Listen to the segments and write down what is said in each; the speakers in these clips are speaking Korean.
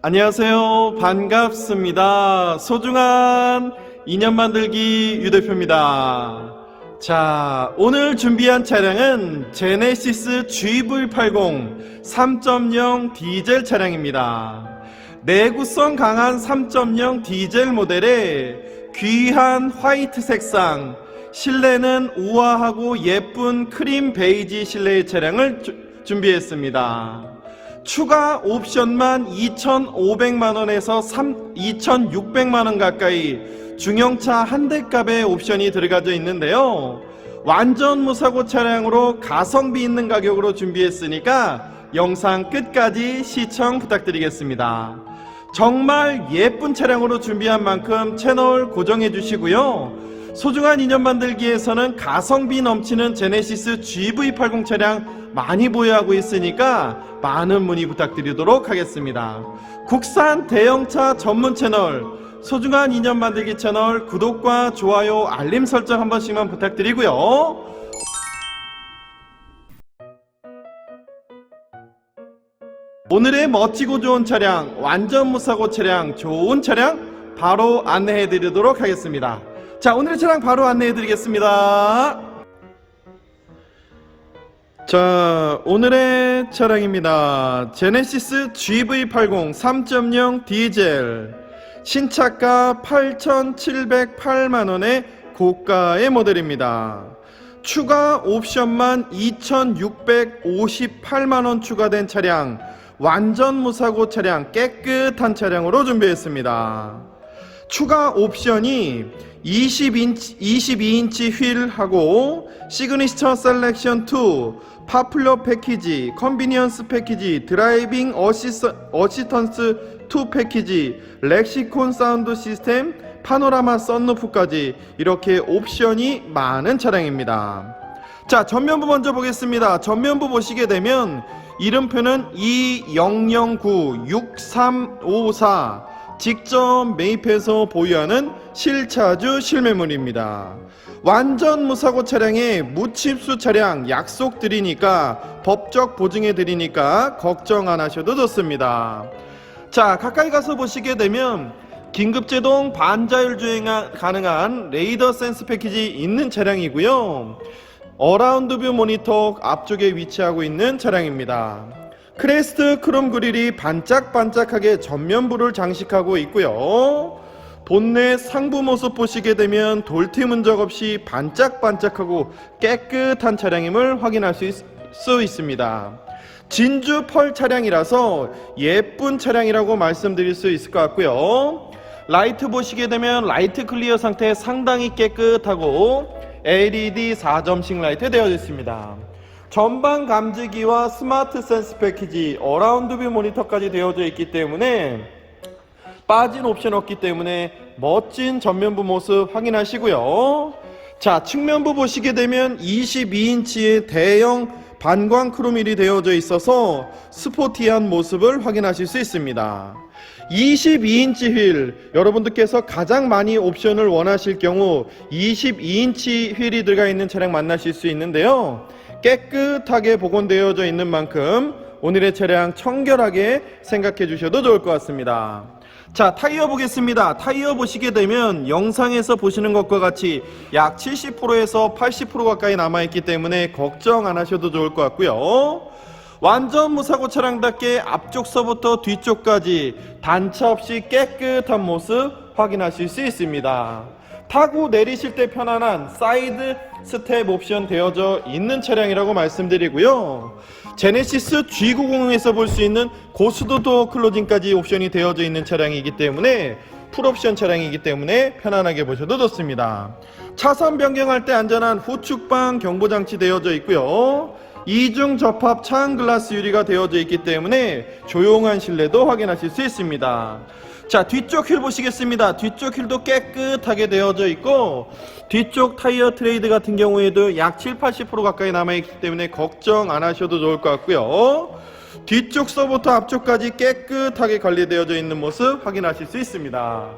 안녕하세요. 반갑습니다. 소중한 인연 만들기 유 대표입니다. 자, 오늘 준비한 차량은 제네시스 GV80 3.0 디젤 차량입니다. 내구성 강한 3.0 디젤 모델에 귀한 화이트 색상, 실내는 우아하고 예쁜 크림 베이지 실내의 차량을 주- 준비했습니다. 추가 옵션만 2,500만 원에서 2,600만 원 가까이 중형차 한 대 값의 옵션이 들어가져 있는데요. 완전 무사고 차량으로 가성비 있는 가격으로 준비했으니까 영상 끝까지 시청 부탁드리겠습니다. 정말 예쁜 차량으로 준비한 만큼 채널 고정해 주시고요. 소중한 인연 만들기에서는 가성비 넘치는 제네시스 GV80 차량 많이 보유하고 있으니까 많은 문의 부탁드리도록 하겠습니다. 국산 대형차 전문 채널 소중한 인연 만들기 채널 구독과 좋아요 알림 설정 한 번씩만 부탁드리고요. 오늘의 멋지고 좋은 차량, 완전 무사고 차량, 좋은 차량 바로 안내해 드리도록 하겠습니다. 자, 오늘의 차량 바로 안내해 드리겠습니다. 자, 오늘의 차량입니다. 제네시스 GV80 3.0 디젤. 신차가 8,708만원의 고가의 모델입니다. 추가 옵션만 2,658만원 추가된 차량. 완전 무사고 차량, 깨끗한 차량으로 준비했습니다. 추가 옵션이 20인치, 22인치 휠하고 시그니처 셀렉션 2, 파플러 패키지, 컨비니언스 패키지, 드라이빙 어시스, 어시턴스 2 패키지, 렉시콘 사운드 시스템, 파노라마 썬루프까지 이렇게 옵션이 많은 차량입니다. 자, 전면부 먼저 보겠습니다. 전면부 보시게 되면 이름표는 2009-6354 직접 매입해서 보유하는 실차주 실매물입니다. 완전 무사고 차량에 무칩수 차량 약속 드리니까 법적 보증해 드리니까 걱정 안 하셔도 좋습니다. 자, 가까이 가서 보시게 되면 긴급제동 반자율 주행 가능한 레이더 센스 패키지 있는 차량이고요. 어라운드 뷰 모니터 앞쪽에 위치하고 있는 차량입니다. 크레스트 크롬 그릴이 반짝반짝하게 전면부를 장식하고 있고요. 본넷 상부 모습 보시게 되면 돌팀 흔적 없이 반짝반짝하고 깨끗한 차량임을 확인할 수, 있, 수 있습니다. 진주 펄 차량이라서 예쁜 차량이라고 말씀드릴 수 있을 것 같고요. 라이트 보시게 되면 라이트 클리어 상태 상당히 깨끗하고 LED 4점식 라이트 되어 있습니다. 전방 감지기와 스마트 센스 패키지, 어라운드 뷰 모니터까지 되어져 있기 때문에 빠진 옵션 없기 때문에 멋진 전면부 모습 확인하시고요. 자, 측면부 보시게 되면 22인치의 대형 반광 크로밀이 되어져 있어서 스포티한 모습을 확인하실 수 있습니다. 22인치 휠, 여러분들께서 가장 많이 옵션을 원하실 경우 22인치 휠이 들어가 있는 차량 만나실 수 있는데요. 깨끗하게 복원되어져 있는 만큼 오늘의 차량 청결하게 생각해 주셔도 좋을 것 같습니다. 자, 타이어 보겠습니다. 타이어 보시게 되면 영상에서 보시는 것과 같이 약 70%에서 80% 가까이 남아있기 때문에 걱정 안 하셔도 좋을 것 같고요. 완전 무사고 차량답게 앞쪽서부터 뒤쪽까지 단차 없이 깨끗한 모습 확인하실 수 있습니다. 타고 내리실 때 편안한 사이드 스텝 옵션 되어져 있는 차량이라고 말씀드리고요. 제네시스 G90에서 볼 수 있는 고수도 도어 클로징까지 옵션이 되어져 있는 차량이기 때문에 풀옵션 차량이기 때문에 편안하게 보셔도 좋습니다. 차선 변경할 때 안전한 후측방 경보장치 되어져 있고요. 이중 접합 차은 글라스 유리가 되어져 있기 때문에 조용한 실내도 확인하실 수 있습니다. 자, 뒤쪽 휠 보시겠습니다. 뒤쪽 휠도 깨끗하게 되어져 있고, 뒤쪽 타이어 트레이드 같은 경우에도 약 7, 80% 가까이 남아있기 때문에 걱정 안 하셔도 좋을 것 같고요. 뒤쪽 서부터 앞쪽까지 깨끗하게 관리되어져 있는 모습 확인하실 수 있습니다.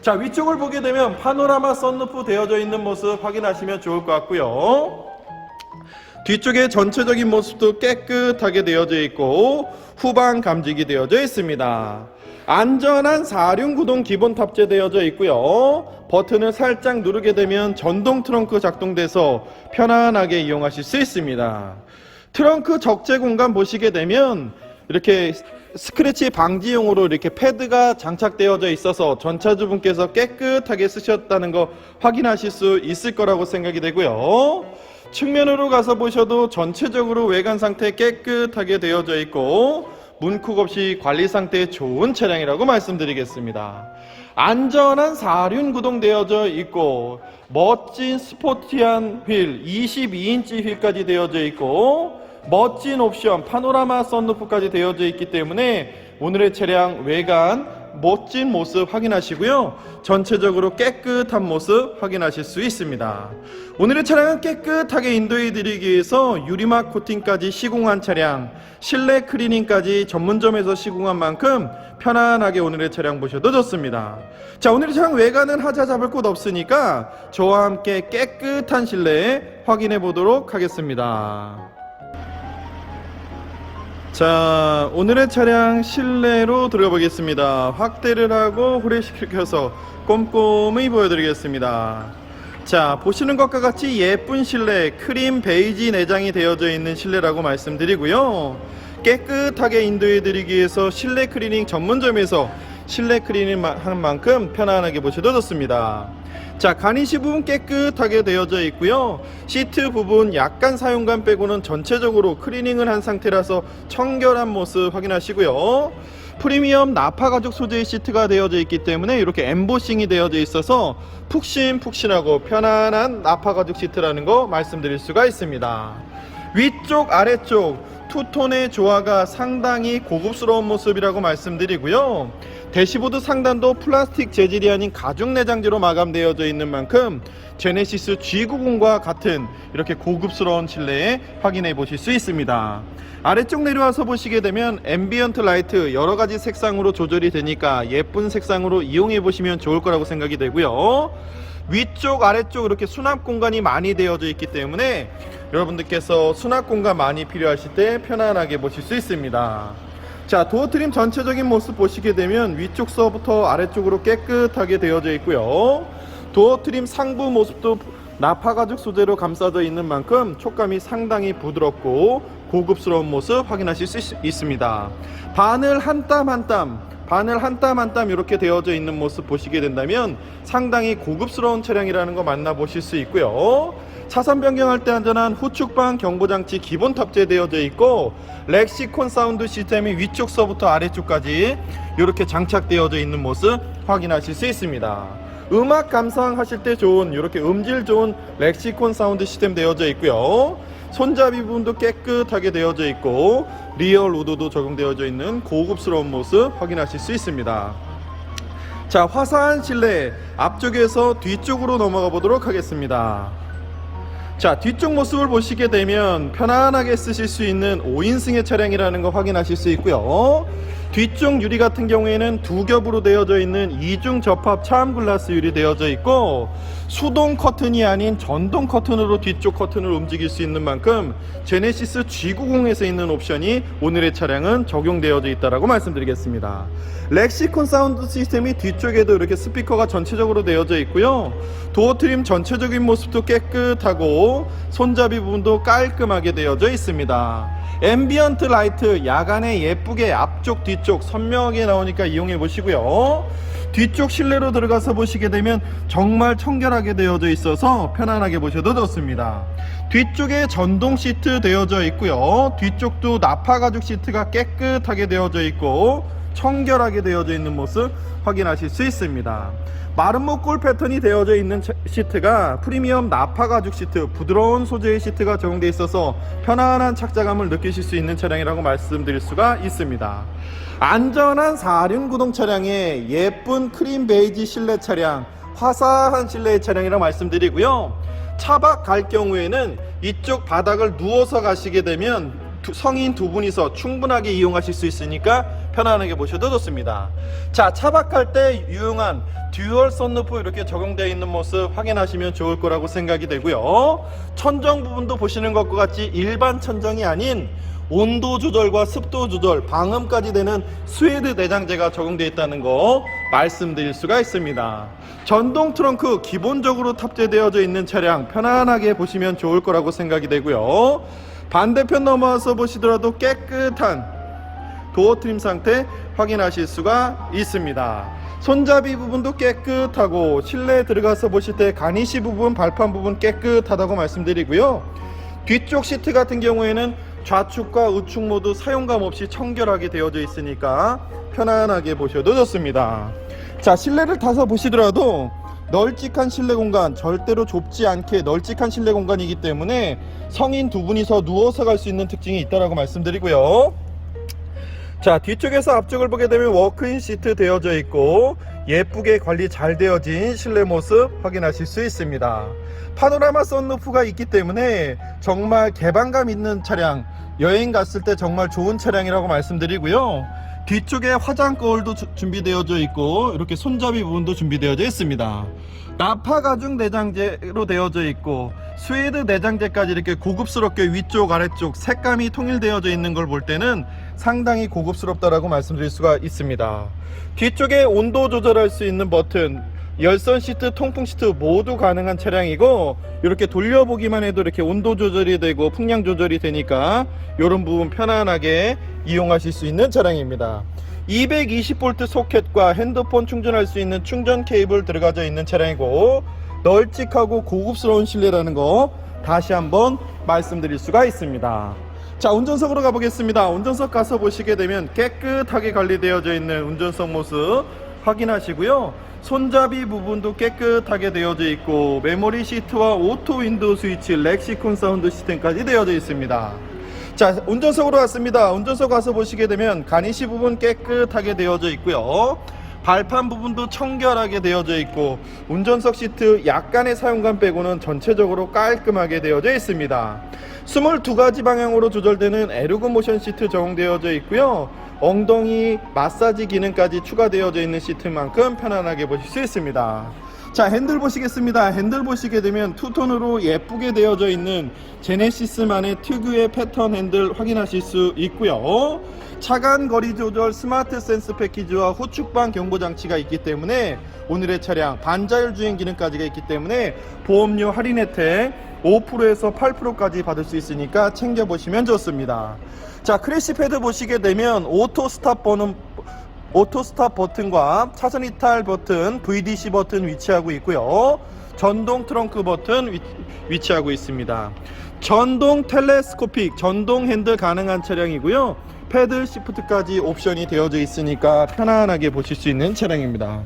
자, 위쪽을 보게 되면 파노라마 썬루프 되어져 있는 모습 확인하시면 좋을 것 같고요. 뒤쪽의 전체적인 모습도 깨끗하게 되어져 있고 후방 감지기 되어져 있습니다. 안전한 4륜 구동 기본 탑재되어져 있고요. 버튼을 살짝 누르게 되면 전동 트렁크 작동돼서 편안하게 이용하실 수 있습니다. 트렁크 적재 공간 보시게 되면 이렇게 스크래치 방지용으로 이렇게 패드가 장착되어져 있어서 전차주분께서 깨끗하게 쓰셨다는 거 확인하실 수 있을 거라고 생각이 되고요. 측면으로 가서 보셔도 전체적으로 외관 상태 깨끗하게 되어져 있고 문콕 없이 관리 상태 좋은 차량이라고 말씀드리겠습니다. 안전한 4륜 구동되어져 있고 멋진 스포티한 휠 22인치 휠까지 되어져 있고 멋진 옵션 파노라마 썬루프까지 되어져 있기 때문에 오늘의 차량 외관 멋진 모습 확인하시고요. 전체적으로 깨끗한 모습 확인하실 수 있습니다. 오늘의 차량은 깨끗하게 인도해 드리기 위해서 유리막 코팅까지 시공한 차량, 실내 클리닝까지 전문점에서 시공한 만큼 편안하게 오늘의 차량 보셔도 좋습니다. 자, 오늘의 차량 외관은 하자 잡을 곳 없으니까 저와 함께 깨끗한 실내 확인해 보도록 하겠습니다. 자, 오늘의 차량 실내로 들어가 보겠습니다. 확대를 하고 후레시켜서 꼼꼼히 보여드리겠습니다. 자, 보시는 것과 같이 예쁜 실내, 크림 베이지 내장이 되어져 있는 실내라고 말씀드리고요. 깨끗하게 인도해 드리기 위해서 실내 클리닝 전문점에서 실내 클리닝 한 만큼 편안하게 보셔도 좋습니다. 자, 가니시 부분 깨끗하게 되어져 있고요. 시트 부분 약간 사용감 빼고는 전체적으로 클리닝을 한 상태라서 청결한 모습 확인하시고요. 프리미엄 나파 가죽 소재의 시트가 되어져 있기 때문에 이렇게 엠보싱이 되어져 있어서 푹신푹신하고 편안한 나파 가죽 시트라는 거 말씀드릴 수가 있습니다. 위쪽 아래쪽 투톤의 조화가 상당히 고급스러운 모습이라고 말씀드리고요. 대시보드 상단도 플라스틱 재질이 아닌 가죽 내장재로 마감되어져 있는 만큼 제네시스 G90과 같은 이렇게 고급스러운 실내에 확인해 보실 수 있습니다. 아래쪽 내려와서 보시게 되면 앰비언트 라이트 여러 가지 색상으로 조절이 되니까 예쁜 색상으로 이용해 보시면 좋을 거라고 생각이 되고요. 위쪽 아래쪽 이렇게 수납 공간이 많이 되어져 있기 때문에 여러분들께서 수납 공간 많이 필요하실 때 편안하게 보실 수 있습니다. 자 도어 트림 전체적인 모습 보시게 되면 위쪽 서부터 아래쪽으로 깨끗하게 되어져 있고요. 도어 트림 상부 모습도 나파 가죽 소재로 감싸져 있는 만큼 촉감이 상당히 부드럽고 고급스러운 모습 확인하실 수 있, 있습니다. 바늘 한 땀 한 땀 바늘 한 땀 한 땀 이렇게 되어져 있는 모습 보시게 된다면 상당히 고급스러운 차량이라는 거 만나보실 수 있고요. 차선 변경할 때 안전한 후측방 경보장치 기본 탑재되어져 있고 렉시콘 사운드 시스템이 위쪽서부터 아래쪽까지 이렇게 장착되어져 있는 모습 확인하실 수 있습니다. 음악 감상하실 때 좋은 이렇게 음질 좋은 렉시콘 사운드 시스템 되어져 있고요. 손잡이 부분도 깨끗하게 되어져 있고 리얼 우드도 적용되어져 있는 고급스러운 모습 확인하실 수 있습니다. 자, 화사한 실내 앞쪽에서 뒤쪽으로 넘어가 보도록 하겠습니다. 자, 뒤쪽 모습을 보시게 되면 편안하게 쓰실 수 있는 5인승의 차량이라는 거 확인하실 수 있고요. 뒤쪽 유리 같은 경우에는 두 겹으로 되어져 있는 이중 접합 차암 글라스 유리 되어져 있고 수동 커튼이 아닌 전동 커튼으로 뒤쪽 커튼을 움직일 수 있는 만큼 제네시스 G90에서 있는 옵션이 오늘의 차량은 적용되어져 있다라고 말씀드리겠습니다. 렉시콘 사운드 시스템이 뒤쪽에도 이렇게 스피커가 전체적으로 되어져 있고요. 도어 트림 전체적인 모습도 깨끗하고 손잡이 부분도 깔끔하게 되어져 있습니다. 앰비언트 라이트 야간에 예쁘게 앞쪽 뒤쪽 선명하게 나오니까 이용해 보시고요. 뒤쪽 실내로 들어가서 보시게 되면 정말 청결하게 되어져 있어서 편안하게 보셔도 좋습니다. 뒤쪽에 전동 시트 되어져 있고요. 뒤쪽도 나파 가죽 시트가 깨끗하게 되어져 있고 청결하게 되어져 있는 모습 확인하실 수 있습니다. 마른 목골 패턴이 되어져 있는 차- 시트가 프리미엄 나파 가죽 시트, 부드러운 소재의 시트가 적용되어 있어서 편안한 착자감을 느끼실 수 있는 차량이라고 말씀드릴 수가 있습니다. 안전한 4륜 구동 차량의 예쁜 크림 베이지 실내 차량, 화사한 실내의 차량이라고 말씀드리고요. 차박 갈 경우에는 이쪽 바닥을 누워서 가시게 되면 두- 성인 두 분이서 충분하게 이용하실 수 있으니까 편안하게 보셔도 좋습니다. 자, 차박할 때 유용한 듀얼 썬루프 이렇게 적용되어 있는 모습 확인하시면 좋을 거라고 생각이 되고요. 천정 부분도 보시는 것과 같이 일반 천정이 아닌 온도 조절과 습도 조절, 방음까지 되는 스웨드 내장재가 적용되어 있다는 거 말씀드릴 수가 있습니다. 전동 트렁크 기본적으로 탑재되어져 있는 차량 편안하게 보시면 좋을 거라고 생각이 되고요. 반대편 넘어와서 보시더라도 깨끗한 도어 트림 상태 확인하실 수가 있습니다. 손잡이 부분도 깨끗하고 실내에 들어가서 보실 때 가니시 부분, 발판 부분 깨끗하다고 말씀드리고요. 뒤쪽 시트 같은 경우에는 좌측과 우측 모두 사용감 없이 청결하게 되어져 있으니까 편안하게 보셔도 좋습니다. 자, 실내를 타서 보시더라도 널찍한 실내 공간, 절대로 좁지 않게 널찍한 실내 공간이기 때문에 성인 두 분이서 누워서 갈 수 있는 특징이 있다라고 말씀드리고요. 자 뒤쪽에서 앞쪽을 보게 되면 워크인 시트 되어져 있고 예쁘게 관리 잘 되어진 실내 모습 확인하실 수 있습니다. 파노라마 썬루프가 있기 때문에 정말 개방감 있는 차량 여행 갔을 때 정말 좋은 차량이라고 말씀드리고요. 뒤쪽에 화장 거울도 주- 준비되어져 있고 이렇게 손잡이 부분도 준비되어져 있습니다. 나파 가죽 내장재로 되어져 있고 스웨드 내장재까지 이렇게 고급스럽게 위쪽 아래쪽 색감이 통일되어져 있는 걸 볼 때는 상당히 고급스럽다라고 말씀드릴 수가 있습니다. 뒤쪽에 온도 조절할 수 있는 버튼, 열선 시트, 통풍 시트 모두 가능한 차량이고 이렇게 돌려보기만 해도 이렇게 온도 조절이 되고 풍량 조절이 되니까 이런 부분 편안하게 이용하실 수 있는 차량입니다. 220V 소켓과 핸드폰 충전할 수 있는 충전 케이블 들어가져 있는 차량이고 널찍하고 고급스러운 실내라는 거 다시 한번 말씀드릴 수가 있습니다. 자 운전석으로 가보겠습니다. 운전석 가서 보시게 되면 깨끗하게 관리되어져 있는 운전석 모습 확인하시고요. 손잡이 부분도 깨끗하게 되어져 있고 메모리 시트와 오토 윈도우 스위치, 렉시콘 사운드 시스템까지 되어져 있습니다. 자 운전석으로 왔습니다. 운전석 가서 보시게 되면 가니시 부분 깨끗하게 되어져 있고요. 발판 부분도 청결하게 되어져 있고 운전석 시트 약간의 사용감 빼고는 전체적으로 깔끔하게 되어져 있습니다. 22가지 방향으로 조절되는 에르고 모션 시트 적용되어져 있고요. 엉덩이 마사지 기능까지 추가되어져 있는 시트만큼 편안하게 보실 수 있습니다. 자 핸들 보시겠습니다 핸들 보시게 되면 투톤으로 예쁘게 되어져 있는 제네시스만의 특유의 패턴 핸들 확인하실 수 있고요 차간 거리 조절 스마트 센스 패키지와 후측방 경보 장치가 있기 때문에 오늘의 차량 반자율 주행 기능까지가 있기 때문에 보험료 할인 혜택 5%에서 8%까지 받을 수 있으니까 챙겨보시면 좋습니다 자 크래시 패드 보시게 되면 오토 스탑 버는 오토 스탑 버튼과 차선 이탈 버튼, VDC 버튼 위치하고 있고요. 전동 트렁크 버튼 위, 위치하고 있습니다. 전동 텔레스코픽, 전동 핸들 가능한 차량이고요. 패들 시프트까지 옵션이 되어져 있으니까 편안하게 보실 수 있는 차량입니다.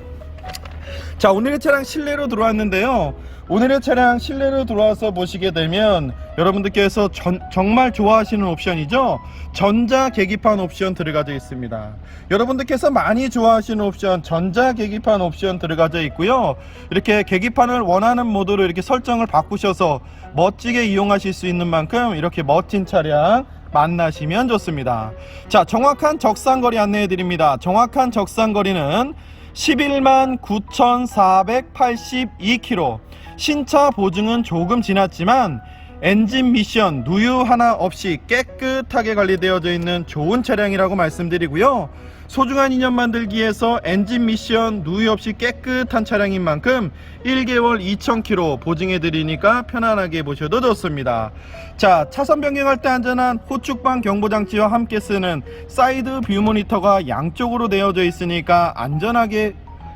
자 오늘의 차량 실내로 들어왔는데요 오늘의 차량 실내로 들어와서 보시게 되면 여러분들께서 전- 정말 좋아하시는 옵션이죠? 전자 계기판 옵션 들어가져 있습니다. 여러분들께서 많이 좋아하시는 옵션 전자 계기판 옵션 들어가져 있고요. 이렇게 계기판을 원하는 모드로 이렇게 설정을 바꾸셔서 멋지게 이용하실 수 있는 만큼 이렇게 멋진 차량 만나시면 좋습니다. 자 정확한 적상거리 안내해 드립니다. 정확한 적상거리는 11만 9,482km. 신차 보증은 조금 지났지만 엔진 미션 누유 하나 없이 깨끗하게 관리되어져 있는 좋은 차량이라고 말씀드리고요. 소중한 인연 만들기에서 엔진 미션 누유 없이 깨끗한 차량인 만큼 1개월 2,000km 보증해 드리니까 편안하게 보셔도 좋습니다. 자, 차선 변경할 때 안전한 호축방 경보장치와 함께 쓰는 사이드 뷰 모니터가 양쪽으로 되어져 있으니까 안전하게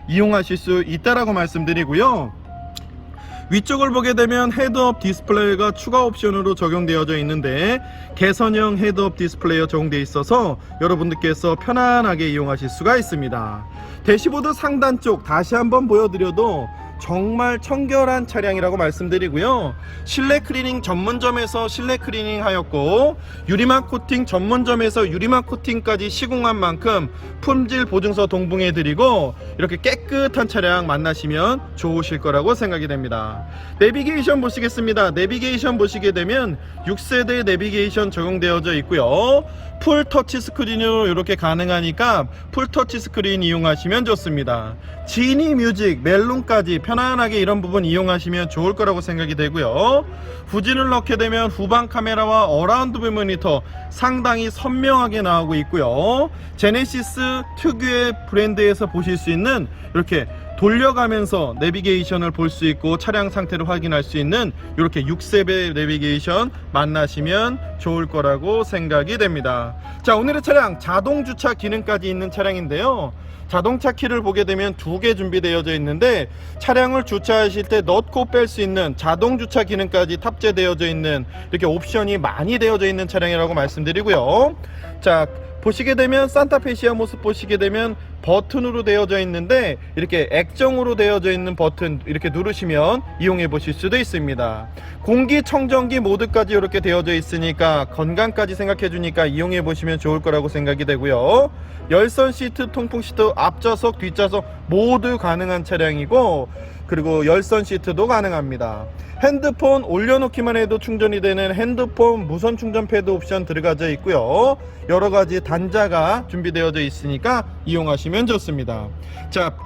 이용하실 수 있다라고 말씀드리고요. 위쪽을 보게 되면 헤드업 디스플레이가 추가 옵션으로 적용되어져 있는데 개선형 헤드업 디스플레이가 적용되어 있어서 여러분들께서 편안하게 이용하실 수가 있습니다. 대시보드 상단 쪽 다시 한번 보여드려도 정말 청결한 차량이라고 말씀드리고요. 실내 클리닝 전문점에서 실내 클리닝 하였고 유리막 코팅 전문점에서 유리막 코팅까지 시공한 만큼 품질 보증서 동봉해 드리고 이렇게 깨끗한 차량 만나시면 좋으실 거라고 생각이 됩니다. 내비게이션 보시겠습니다. 내비게이션 보시게 되면 6세대 내비게이션 적용되어져 있고요. 풀 터치 스크린으로 이렇게 가능하니까 풀 터치 스크린 이용하시면 좋습니다. 지니 뮤직, 멜론까지 편 안하게 이런 부분 이용하시면 좋을 거라고 생각이 되고요. 후진을 넣게 되면 후방 카메라와 어라운드 뷰 모니터 상당히 선명하게 나오고 있고요. 제네시스 특유의 브랜드에서 보실 수 있는 이렇게 돌려가면서 내비게이션을 볼 수 있고 차량 상태를 확인할 수 있는 이렇게 6세대 내비게이션 만나시면 좋을 거라고 생각이 됩니다. 자, 오늘의 차량 자동 주차 기능까지 있는 차량인데요. 자동차 키를 보게 되면 두 개 준비되어져 있는데 차량을 주차하실 때 넣고 뺄 수 있는 자동 주차 기능까지 탑재되어져 있는 이렇게 옵션이 많이 되어져 있는 차량이라고 말씀드리고요. 자, 보시게 되면 산타페 시아 모습 보시게 되면 버튼으로 되어져 있는데 이렇게 액정으로 되어져 있는 버튼 이렇게 누르시면 이용해 보실 수도 있습니다. 공기청정기 모드까지 이렇게 되어져 있으니까 건강까지 생각해 주니까 이용해 보시면 좋을 거라고 생각이 되고요. 열선 시트, 통풍 시트, 앞좌석, 뒷좌석 모두 가능한 차량이고 그리고 열선 시트도 가능합니다. 핸드폰 올려놓기만 해도 충전이 되는 핸드폰 무선 충전 패드 옵션 들어가져 있고요. 여러 가지 단자가 준비되어져 있으니까 이용하시면 좋습니다. 자,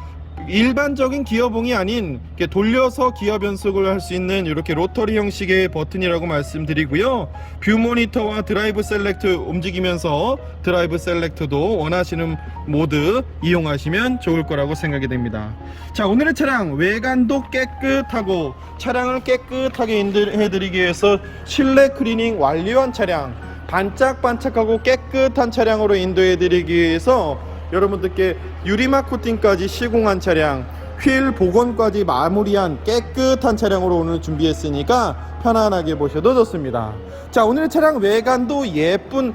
일반적인 기어봉이 아닌 돌려서 기어 변속을 할 수 있는 이렇게 로터리 형식의 버튼이라고 말씀드리고요. 뷰 모니터와 드라이브 셀렉트 움직이면서 드라이브 셀렉트도 원하시는 모드 이용하시면 좋을 거라고 생각이 됩니다. 자, 오늘의 차량 외관도 깨끗하고 차량을 깨끗하게 인도해 드리기 위해서 실내 클리닝 완료한 차량 반짝반짝하고 깨끗한 차량으로 인도해 드리기 위해서 여러분들께 유리막 코팅까지 시공한 차량, 휠 복원까지 마무리한 깨끗한 차량으로 오늘 준비했으니까 편안하게 보셔도 좋습니다. 자, 오늘의 차량 외관도 예쁜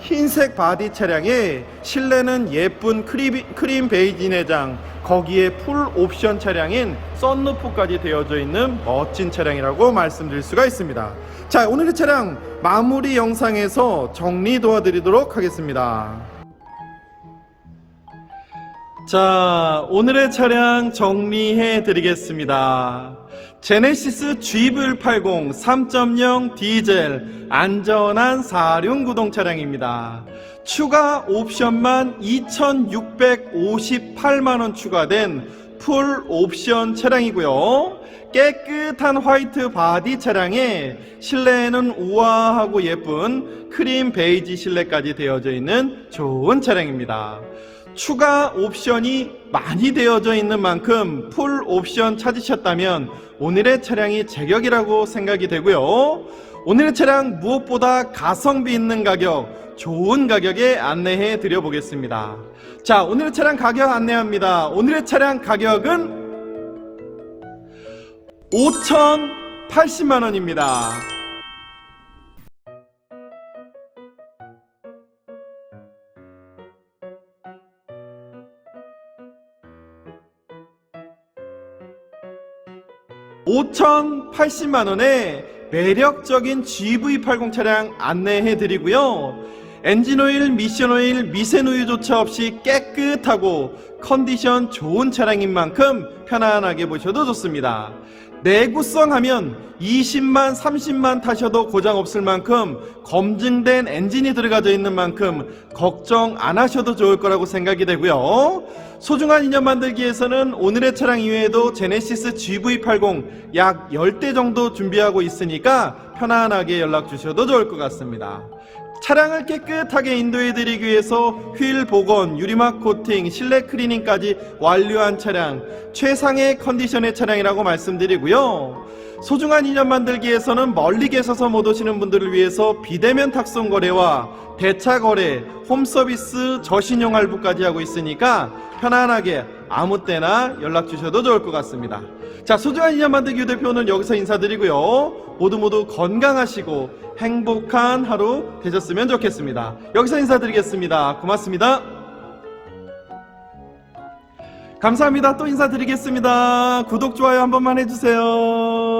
흰색 바디 차량에 실내는 예쁜 크림, 크림 베이지 내장 거기에 풀 옵션 차량인 썬루프까지 되어져 있는 멋진 차량이라고 말씀드릴 수가 있습니다. 자, 오늘의 차량 마무리 영상에서 정리 도와드리도록 하겠습니다. 자, 오늘의 차량 정리해 드리겠습니다. 제네시스 GV80 3.0 디젤 안전한 4륜 구동 차량입니다. 추가 옵션만 2,658만원 추가된 풀 옵션 차량이고요. 깨끗한 화이트 바디 차량에 실내에는 우아하고 예쁜 크림 베이지 실내까지 되어져 있는 좋은 차량입니다. 추가 옵션이 많이 되어져 있는 만큼 풀 옵션 찾으셨다면 오늘의 차량이 제격이라고 생각이 되고요. 오늘의 차량 무엇보다 가성비 있는 가격, 좋은 가격에 안내해 드려 보겠습니다. 자, 오늘의 차량 가격 안내합니다. 오늘의 차량 가격은 5,080만 원입니다. (5,080만 원에) 매력적인 GV80 차량 안내해 드리고요 엔진오일, 미션오일, 미세누유조차 없이 깨끗하고 컨디션 좋은 차량인 만큼 편안하게 보셔도 좋습니다. 내구성 하면 20만, 30만 타셔도 고장 없을 만큼 검증된 엔진이 들어가져 있는 만큼 걱정 안 하셔도 좋을 거라고 생각이 되고요. 소중한 인연 만들기에서는 오늘의 차량 이외에도 제네시스 GV80 약 10대 정도 준비하고 있으니까 편안하게 연락 주셔도 좋을 것 같습니다. 차량을 깨끗하게 인도해 드리기 위해서 휠 복원, 유리막 코팅, 실내 클리닝까지 완료한 차량, 최상의 컨디션의 차량이라고 말씀드리고요. 소중한 인연 만들기에서는 멀리 계셔서 못 오시는 분들을 위해서 비대면 탁송 거래와 대차 거래, 홈 서비스, 저신용 할부까지 하고 있으니까 편안하게 아무 때나 연락 주셔도 좋을 것 같습니다. 자, 소중한 인연 만들기 대표는 여기서 인사드리고요. 모두 모두 건강하시고 행복한 하루 되셨으면 좋겠습니다. 여기서 인사드리겠습니다. 고맙습니다. 감사합니다. 또 인사드리겠습니다. 구독, 좋아요 한 번만 해주세요.